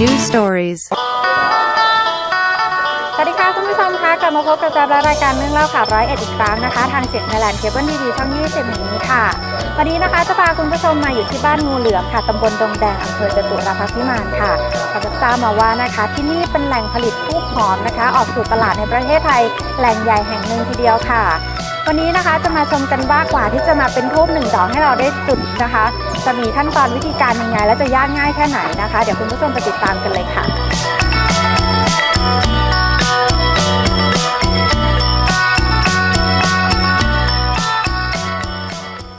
News Stories. สวัสดีค่ะคุณผู้ชมคะกลับมาพบกับจอบและรายการเรื่องเล่าข่าวร้อยเอ็ดอีกครั้งนะคะ ทางเสียงไทยแลนด์เคเบิลทีวีช่อง20แห่งนี้ค่ะ วันนี้นะคะจะพาคุณผู้ชมมาอยู่ที่บ้านงูเหลือมค่ะตำบลดงแดงอำเภอจตุรพักษ์พิมานค่ะเราจะทราบมาว่านะคะ ที่นี่เป็นแหล่งผลิตทูบหอมนะคะ ออกสู่ตลาดในประเทศไทยแหล่งใหญ่แห่งหนึ่งทีเดียวค่ะวันนี้นะคะจะมาชมกันว่ากว่าที่จะมาเป็นทูบหนึ่งดอกให้เราได้จุดนะคะ จะมีขั้นตอนวิธีการยังไง และจะยากง่ายแค่ไหนนะคะ เดี๋ยวคุณผู้ชมไปติดตามกันเลยค่ะ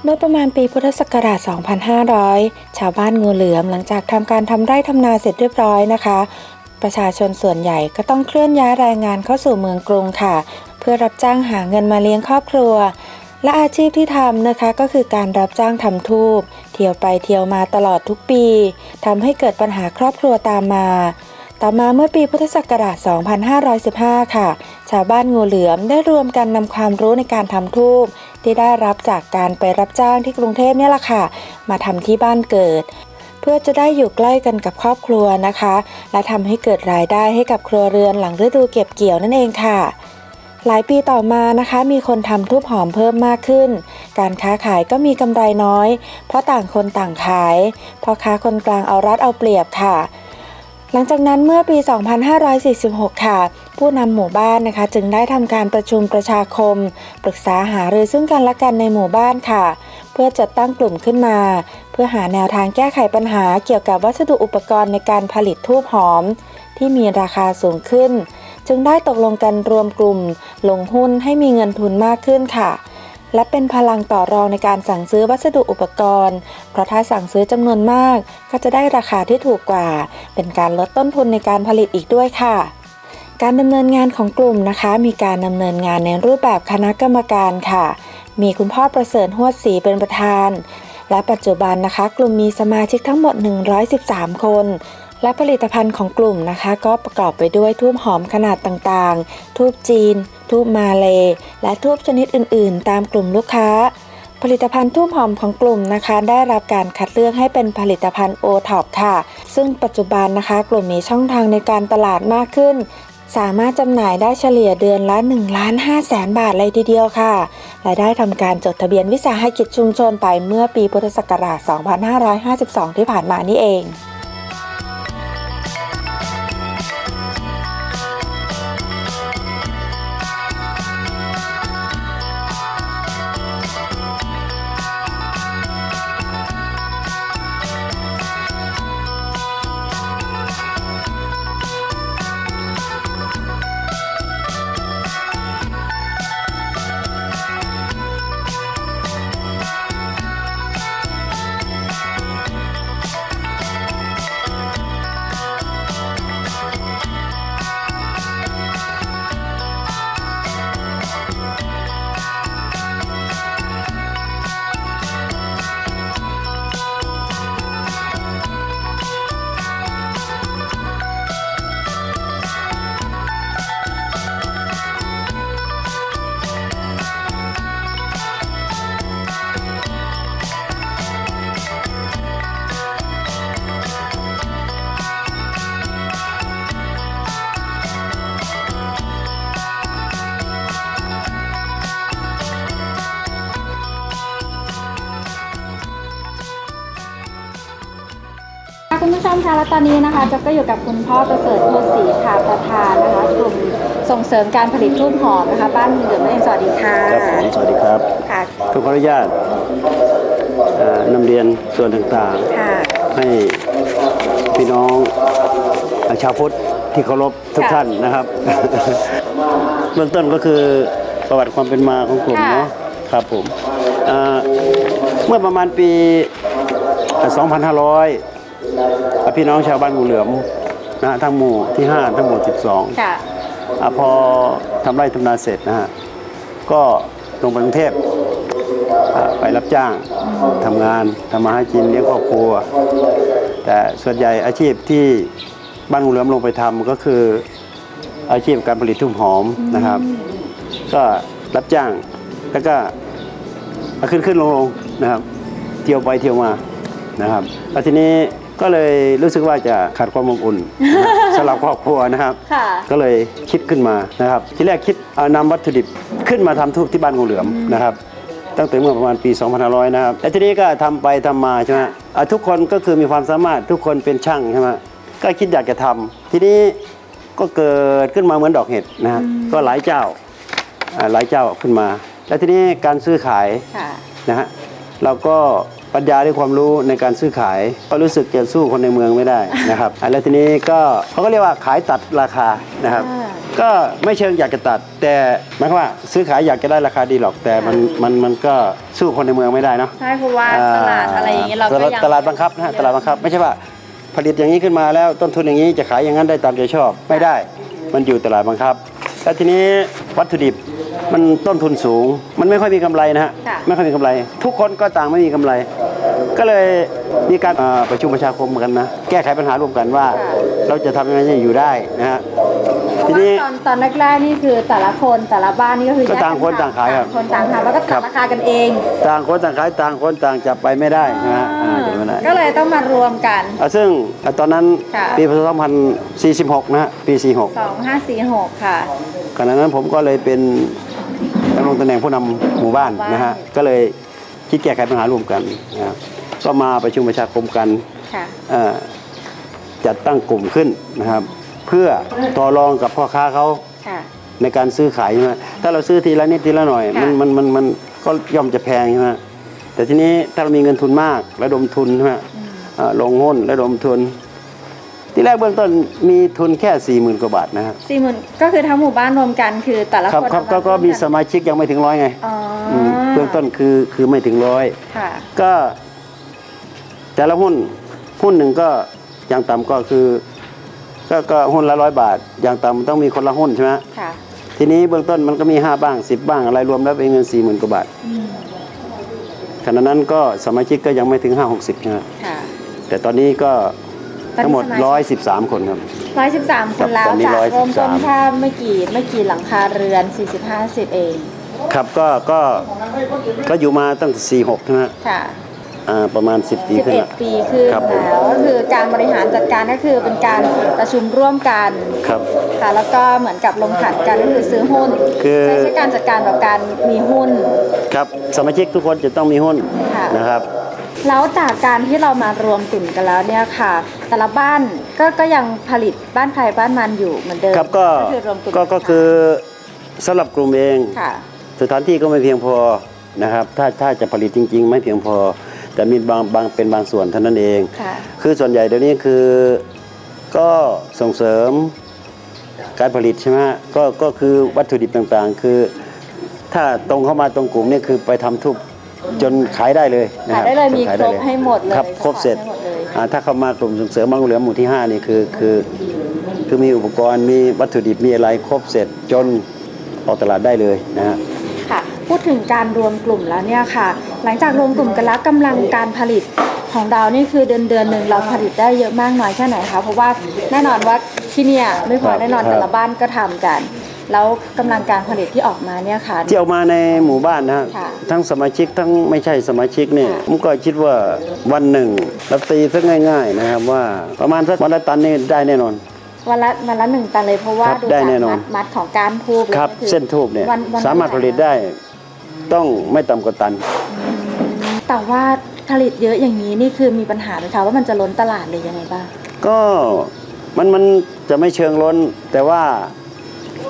เมื่อประมาณปีพุทธศักราช 2500 ชาวบ้านงูเหลือมหลังจากทำการทำไร่ทำนาเสร็จเรียบร้อยนะคะ ประชาชนส่วนใหญ่ก็ต้องเคลื่อนย้ายแรงงานเข้าสู่เมืองกรุงค่ะ เพื่อรับจ้างหาเงินมาเลี้ยงครอบครัว และอาชีพที่ทำนะคะก็คือการรับจ้างทำทูบ ที่ยวไปเที่ยวมาตลอดทุกปีทำให้เกิดปัญหาครอบครัวตามมา ต่อมาเมื่อปีพุทธศักราช 2515 ค่ะ ชาวบ้านงูเหลือมได้รวมกันนำความรู้ในการทำทูบที่ได้รับจากการไปรับจ้างที่กรุงเทพเนี่ยแหละค่ะ มาทำที่บ้านเกิด เพื่อจะได้อยู่ใกล้กันกับครอบครัวนะคะ และทำให้เกิดรายได้ให้กับครัวเรือนหลังฤดูเก็บเกี่ยวนั่นเองค่ะ หลายปีต่อมานะคะมีคนทำทูบหอมเพิ่มมากขึ้น การค้าขายก็มีกำไรน้อย เพราะต่างคนต่างขายพ่อค้าคนกลางเอารัดเอาเปรียบค่ะ หลังจากนั้นเมื่อปี 2546 ค่ะ ผู้นำหมู่บ้านนะคะ จึงได้ทำการประชุมประชาคม ปรึกษาหารือซึ่งกันและกันในหมู่บ้านค่ะ เพื่อจัดตั้งกลุ่มขึ้นมา เพื่อหาแนวทางแก้ไขปัญหาเกี่ยวกับวัสดุอุปกรณ์ในการผลิตทูบหอม ที่มีราคาสูงขึ้น จึงได้ตกลงกันรวมกลุ่ม ลงหุ้นให้มีเงินทุนมากขึ้นค่ะ และเป็นพลังต่อรองในการสั่งซื้อวัสดุอุปกรณ์ เพราะถ้าสั่งซื้อจำนวนมาก ก็จะได้ราคาที่ถูกกว่า เป็นการลดต้นทุนในการผลิตอีกด้วยค่ะการดำเนินงานของกลุ่มนะคะ มีการดำเนินงานในรูปแบบคณะกรรมการค่ะ มีคุณพ่อประเสริฐหวดศรีเป็นประธาน และปัจจุบันนะคะ กลุ่มมีสมาชิกทั้งหมด 113 คน และผลิตภัณฑ์ของกลุ่มนะคะ ก็ประกอบไปด้วยทูบหอมขนาดต่างๆ ทูบจีน ทูบมาเล และทูบชนิดอื่นๆ ตามกลุ่มลูกค้า ผลิตภัณฑ์ทูบหอมของกลุ่มนะคะ ได้รับการคัดเลือกให้เป็นผลิตภัณฑ์โอท็อปค่ะ ซึ่งปัจจุบันนะคะ กลุ่มมีช่องทางในการตลาดมากขึ้น สามารถจำหน่ายได้เฉลี่ยเดือนละ1ล้าน5แสนบาทเลยทีเดียวค่ะ และได้ทำการจดทะเบียนวิสาหกิจชุมชนไปเมื่อปีพุทธศักราช 2552 ที่ผ่านมานี่เอง และตอนนี้นะคะจ๊บก็อยู่กับคุณพ่อประเสริฐโพสีค่ะประธานนะคะกลุ่มส่งเสริมการผลิตทูบหอมนะคะบ้านเหลือมนั่นเองสวัสดีค่ะครับผมสวัสดีครับค่ะขออนุญาตเอ่อนำเรียนส่วนต่างค่ะๆให้พี่น้องชาวพุทธที่เคารพทุกค่ะท่านนะครับ เบื้องต้นก็คือประวัติความเป็นมาของกลุ่มค่ะเนาะครับผมเอ่อเมื่อประมาณปี 2500 พี่น้องชาวบ้านงูเหลือมนะฮะทั้งหมู่ที่ 5 ทั้งหมู่12ค่ะอะพอทำไร่ทำนาเสร็จนะฮะก็ลงไปกรุงเทพอะไปรับจ้างทำงานทำมาหากินเลี้ยงครอบครัว แต่ส่วนใหญ่อาชีพที่บ้านงูเหลือมลงไปทำก็คืออาชีพการผลิตทุ่มหอมนะครับ ก็รับจ้างแล้วก็ขึ้นขึ้นลงลงนะครับ เที่ยวไปเที่ยวมานะครับแล้วทีนี้ ก็เลยรู้สึกว่าจะขาดความอบอุ่นนะฮะสำหรับครอบครัวนะครับ ค่ะ ก็เลยคิดขึ้นมานะครับ ที่แรกคิดเอานำวัตถุดิบขึ้นมาทำทูบที่บ้านงูเหลือมนะครับ ตั้งแต่เมื่อประมาณปี 2500 นะครับและทีนี้ก็ทำไปทำมาใช่ไหมอะทุกคนก็คือมีความสามารถทุกคนเป็นช่างใช่ไหมก็คิดอยากจะทำทีนี้ก็เกิดขึ้นมาเหมือนดอกเห็ดนะฮะก็หลายเจ้าอ่าหลายเจ้าขึ้นมา แล้วทีนี้การซื้อขาย ค่ะ นะฮะเราก็ ปัญญาด้วยความรู้ในการซื้อขายก็รู้สึกจะสู้คนในเมืองไม่ได้นะครับอะแล้วทีนี้ก็เขาก็เรียกว่าขายตัดราคานะครับอ่าก็ไม่เชิงอยากจะตัด แต่หมายความว่าซื้อขายอยากจะได้ราคาดีหรอกแต่มันมันมันก็สู้คนในเมืองไม่ได้เนาะใช่เพราะว่าตลาดอะไรอย่างเงี้ยเราตก็ลาดยังตลาดบังคับนะฮะตลาดบังคับไม่ใช่ว่าผลิตอย่างนี้ขึ้นมาแล้วต้นทุนอย่างนี้จะขายอย่างนั้นได้ตามใจชอบไม่ได้ มันอยู่ตลาดบังคับแล้วทีนี้วัตถุดิบ มันต้นทุนสูง มันไม่ค่อยมีกำไรนะฮะค่ะไม่ค่อยมีกำไร ทุกคนก็ต่างไม่มีกำไร ก็เลยมีการเอ่อประชุมประชาคมกันนะแก้ไขปัญหาร่วมกันว่า เราจะทำยังไงให้อยู่ได้นะฮะเพทีราะนี้ว่าตอนตอนแรกๆนี่คือแต่ละคนแต่ละบ้านนี่ก็คือก็แยต่างคนกัต่างขายครับต่คนต่างทำแล้วก็ครัตัดบราคากันเอง ต่างคนต่างขายต่างคนต่างจับไปไม่ได้นะฮะอ่าจับไม่ได้ก็เลยต้องมารวมกันอะซึ่งอะตอนนั้นค่ะปีพศ2046นะฮะปี46 2546 ค่ะขณะนั้นผมก็เลยเป็น ดำรงตำแหน่งผู้นำหมู่บ้านนะฮะก็เลยคิดแก้ไขปัญหาร่วมกันนะครับก็มาประชุมประชาคมกันค่ะ เอ่อจัดตั้งกลุ่มขึ้นนะครับ เพื่อต่อรองกับพ่อค้าเขา ค่ะ ในการซื้อขายใช่ไหมถ้าเราซื้อทีละนิดทีละหน่อย ค่ะ มันมันมันมันก็ย่อมจะแพงใช่ไหมแต่ทีนี้ถ้าเรามีเงินทุนมากระดมทุนใช่ไหมอ่าลงหุ้นระดมทุน ที่แรกเบื้องต้นมีทุนแค่สี่หมื่นกว่าบาทนะครับสี่หมื่นก็คือทั้งหมู่บ้านรวมกันคือแต่ละครับคนครับก็เอาาก็มีร่วสมาชิกยังไม่ถึงร้อยไงอ๋ออมเบื้องต้นคือคือไม่ถึงร้อยค่ะ ก็ แต่ละหุ้นหุ้นหนึ่งก็อย่างต่ำก็คือ ก็ก็หุ้นละร้อยบาท อย่างต่ำมันต้องมีคนละหุ้นใช่ไหมค่ะ ทีนี้เบื้องต้นมันก็มี 5 บ้าง 10 บ้างอะไรรวมแล้วเป็นเงิน4 0,000กว่าบาทขณะนั้นก็สมาชิกก็ยังไม่ถึง 5 60ใช่ไหม ค่ะ แต่ตอนนี้ก็ต อนนี้ทั้งหมดสมาชิก113 คนครับ ร้อยสิบสามคครันบแล้วตอนนี้จากเริ่มต้น113 แค่ไม่กี่ไม่กี่หลังคาเรือน40 50เองครับก็ก็ก็อยู่มาตั้งแต่46ใช่ไหมค่ะ อ่าประมาณ 10 ปีขึ้นแล้ว11 ปีขึ้นครับผม แล้วก็คือการบริหารจัดการก็คือเป็นการประชุมร่วมกันครับ ค่ะแล้วก็เหมือนกับลงขันกันก็คือซื้อหุ้นคือ ใช้ใช้การจัดการแบบการมีหุ้น ครับสมาชิกทุกคนจะต้องมีหุ้นค่ะ นะครับ แล้วจากการที่เรามารวมกลุ่มกันแล้วเนี่ยค่ะ แต่ละบ้านก็ก็ยังผลิตบ้านใครบ้านมันอยู่เหมือนเดิมครับก็คือรวมกลุ่มก็ก็คือสำหรับกลุ่มเองค่ะสถานที่ก็ไม่เพียงพอนะครับ ถ้าถ้าจะผลิตจริง ๆ ไม่เพียงพอ แต่มีบางบางเป็นบางส่วนเท่านั้นเอง ค่ะคือส่วนใหญ่เดี๋ยวนี้คือก็ส่งเสริมการผลิตใช่ไหมฮะก็ก็คือวัตถุดิบต่างๆ คือ ถ้าตรงเข้ามาตรงกลุ่มนี่คือไปทำทุบ จนขายได้เลยนะขายครับได้เลยมีขายครบให้หมดเลยครับครบเสร็จให้หมดเลย อ่าถ้าเข้ามากลุ่มส่งเสริมบางเหลือหมู่ที่5นี่คือคือคือมีอุปกรณ์มีวัตถุดิบมีอะไรครบเสร็จจนออกตลาดได้เลยนะฮะ ค่ะพูดถึงการรวมกลุ่มแล้วเนี่ยค่ะ หลังจากรวมกลุ่มกันแล้วกำลังการผลิตของเรานี่คือเดือนเดือนหนึ่งเราผลิตได้เยอะมากน้อยแค่ไหนคะเพราะว่าแน่นอนว่าที่เนี่ยไม่พอครับแน่นอนครับ แต่ละบ้านก็ทำกัน แล้วกำลังการผลิตที่ออกมาเนี่ยค่ะ ที่ออกมาในหมู่บ้านนะฮะค่ะทั้งสมาชิกทั้งไม่ใช่สมาชิกเนี่ยค่ะ ผมก็คิดว่าวันหนึ่งเราตีสักง่าย ๆนะครับว่าประมาณสักวันละตันนี่ได้แน่นอน วันละวันละหนึ่งตันเลยเพราะว่าครับดูได้จากแน่นอน มัดมัดของการทูบครับคือเส้นทูบเนี่ยวันวันละสามารถผลิตได้ต้องไม่ต่ำกว่าตัน แต่ว่าผลิตเยอะอย่างนี้นี่คือมีปัญหาไหมคะว่ามันจะล้นตลาดเลยยังไงบ้าง ก็มันมันจะไม่เชิงล้น แต่ว่า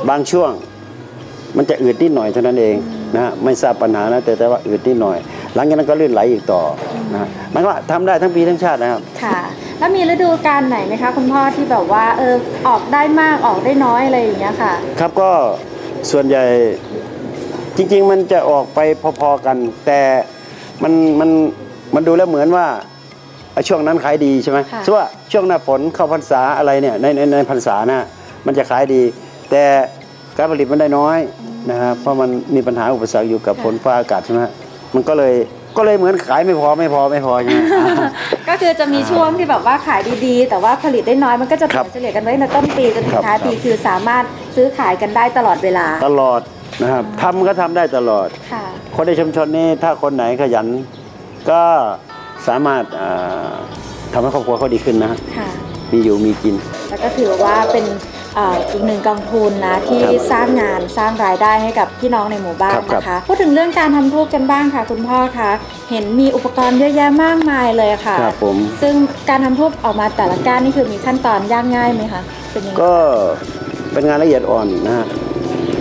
บางช่วงมันจะอืดนิดหน่อยเท่านั้นเองนะฮะไม่ทราบปัญหานะแต่แต่ว่าอืดนิดหน่อย หลังจากนั้นก็ลื่นไหลอีกต่อนะฮะหมันก็ทำได้ทั้งปีทั้งชาตินะครับค่ะ แล้วมีฤดูกาลไหนไหมคะคุณพ่อที่แบบว่าเออออกได้มากออกได้น้อยอะไรอย่างเงี้ยค่ะ ครับก็ส่วนใหญ่จริง ๆ มันจะออกไปพอๆกัน แต่มันมันมันดูแล้วเหมือนว่าช่วงนั้นขายดีใช่ไหมค่ะส่ว่าช่วงหน้าฝนเข้าพรรษาอะไรเนี่ยในในในพรรษานะมันจะขายดี แต่การผลิตมันได้น้อยนะครับเพราะมันมีปัญหาอุปสรรคอยู่กับฝนฟ้าอากาศใช่ไหมมันก็เลยก็เลยเหมือนขายไม่พอไม่พอไม่พอใช่ไหม ก็คือจะมีช่วงที่แบบว่าขายดีๆ แต่ว่าผลิตได้น้อยมันก็จะครับเฉลี่ยกันไว้ในต้นปีจนถึครังบท้ายปีครับ คือสามารถซื้อขายกันได้ตลอดเวลาตลอดนะครับทำก็ทำได้ตลอด ค่ะ คนในชุมชนนี้ถ้าคนไหนขยัน ก็สามารถอ่าทำให้ครอบครัวเขาดีขึ้นนะฮะค่ะ มีอยู่มีกิน แล้วก็ถือว่าเป็นเอ่ออีกหนึ่งกองทุนนะที่ครับสร้างงานสร้างรายได้ให้กับพี่น้องในหมู่บ้านครับครับนะคะพูดถึงเรื่องการทำทูบกันบ้างค่ะ คุณพ่อคะเห็นมีอุปกรณ์เยอะแยะมากมายเลยค่ะครับผมซึ่งการทำทูบออกมาแต่ละก้านนี่คือมีขั้นตอนยากง่ายไหมคะเป็นยังไงก็เป็นงานละเอียดอ่อนนะฮะ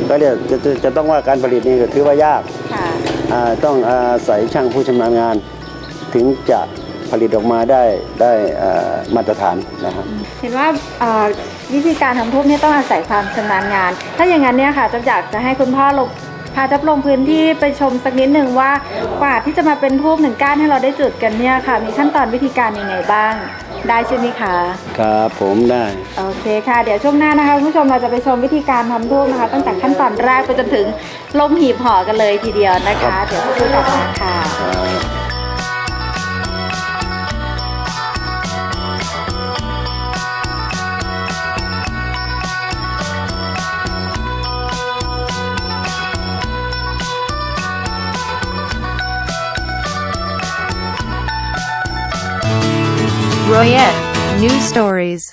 ก็เรียกจะจะจะต้องว่าการผลิตนี่ก็ถือว่ายากค่ะอ่าต้องอาศัยช่างผู้ชำนาญงาน ถึงจะผลิตออกมาได้ได้อ่ามาตรฐานนะครับเห็นว่าเอ่อ วิธีการทำทูบเนี่ยต้องอาศัยความชำนาญงาน ถ้าอย่างนั้นเนี่ยค่ะจะอยากจะให้คุณพ่อลงพาจับลงพื้นที่ไปชมสักนิดหนึ่งว่ากว่าที่จะมาเป็นทูบหนึ่งก้านให้เราได้จุดกันเนี่ยค่ะ มีขั้นตอนวิธีการยังไงบ้าง ได้ใช่ไหมคะครับผมได้โอเคค่ะเดี๋ยวช่วงหน้านะคะคุณผู้ชมเราจะไปชมวิธีการทำทูบนะคะ ตั้งแต่ขั้นตอนแรกไปจนถึงลงหีบห่อกันเลยทีเดียวนะคะ เดี๋ยวสักครู่กลับมาค่ะ Royette News Stories.